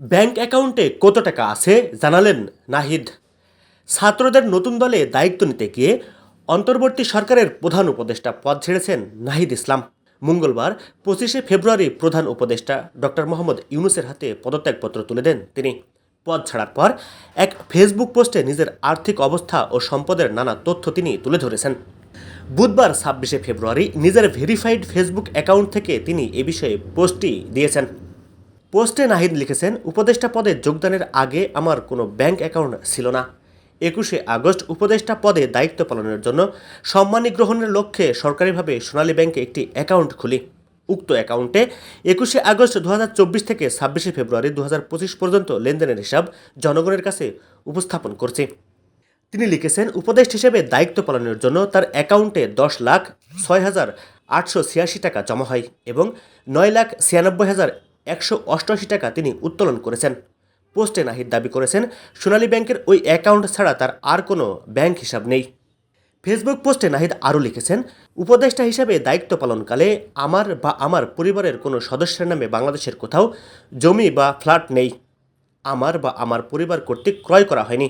Bank অ্যাকাউন্টে কত টাকা আছে জানালেন নাহিদ। ছাত্রদের নতুন দলে দায়িত্ব নিতে গিয়ে অন্তর্বর্তী সরকারের প্রধান উপদেষ্টা পদ ছেড়েছেন নাহিদ ইসলাম। মঙ্গলবার পঁচিশে ফেব্রুয়ারি প্রধান উপদেষ্টা ডক্টর মোহাম্মদ ইউনুসের হাতে পদত্যাগপত্র তুলে দেন তিনি। পদ ছাড়ার পর এক ফেসবুক পোস্টে নিজের আর্থিক অবস্থা ও সম্পদের নানা তথ্য তিনি তুলে ধরেছেন। বুধবার ছাব্বিশে ফেব্রুয়ারি নিজের ভেরিফাইড ফেসবুক অ্যাকাউন্ট থেকে তিনি এ বিষয়ে পোস্টটি দিয়েছেন। পোস্টে নাহিদ লিখেছেন, উপদেষ্টা পদে যোগদানের আগে আমার কোনো ব্যাংক অ্যাকাউন্ট ছিল না। একুশে আগস্ট উপদেষ্টা পদে দায়িত্ব পালনের জন্য সম্মানী গ্রহণের লক্ষ্যে সরকারিভাবে সোনালী ব্যাংকে একটি অ্যাকাউন্ট খুলি। উক্ত অ্যাকাউন্টে একুশে আগস্ট দু হাজার চব্বিশ থেকে ছাব্বিশে ফেব্রুয়ারি দু হাজার পঁচিশ পর্যন্ত লেনদেনের হিসাব জনগণের কাছে উপস্থাপন করছি। তিনি লিখেছেন, উপদেষ্টা হিসেবে দায়িত্ব পালনের জন্য তার অ্যাকাউন্টে দশ লাখ ছয় হাজার আটশো ছিয়াশি টাকা জমা হয় এবং নয় লাখ ছিয়ানব্বই হাজার একশো অষ্টআশি টাকা তিনি উত্তোলন করেছেন। পোস্টে নাহিদ দাবি করেছেন, সোনালী ব্যাংকের ওই অ্যাকাউন্ট ছাড়া তার আর কোনো ব্যাংক হিসাব নেই। ফেসবুক পোস্টে নাহিদ আরও লিখেছেন, উপদেষ্টা হিসাবে দায়িত্ব পালনকালে আমার বা আমার পরিবারের কোনো সদস্যের নামে বাংলাদেশের কোথাও জমি বা ফ্ল্যাট নেই। আমার বা আমার পরিবার কর্তৃক ক্রয় করা হয়নি।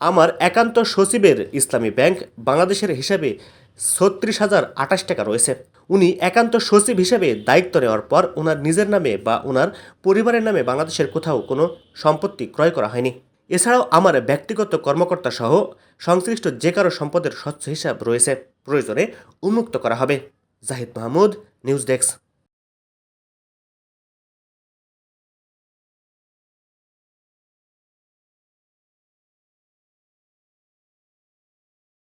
আমার একান্ত সচিবের ইসলামী ব্যাংক বাংলাদেশের হিসাবে ছত্রিশ হাজার আঠাশ টাকা রয়েছে। উনি একান্ত সচিব হিসেবে দায়িত্ব নেওয়ার পর ওনার নিজের নামে বা ওনার পরিবারের নামে বাংলাদেশের কোথাও কোনো সম্পত্তি ক্রয় করা হয়নি। এছাড়াও আমার ব্যক্তিগত কর্মকর্তা সহ সংশ্লিষ্ট যে কারও সম্পদের স্বচ্ছ হিসাব রয়েছে। প্রয়োজনে উন্মুক্ত করা হবে। Zahid Mahmud, news desk.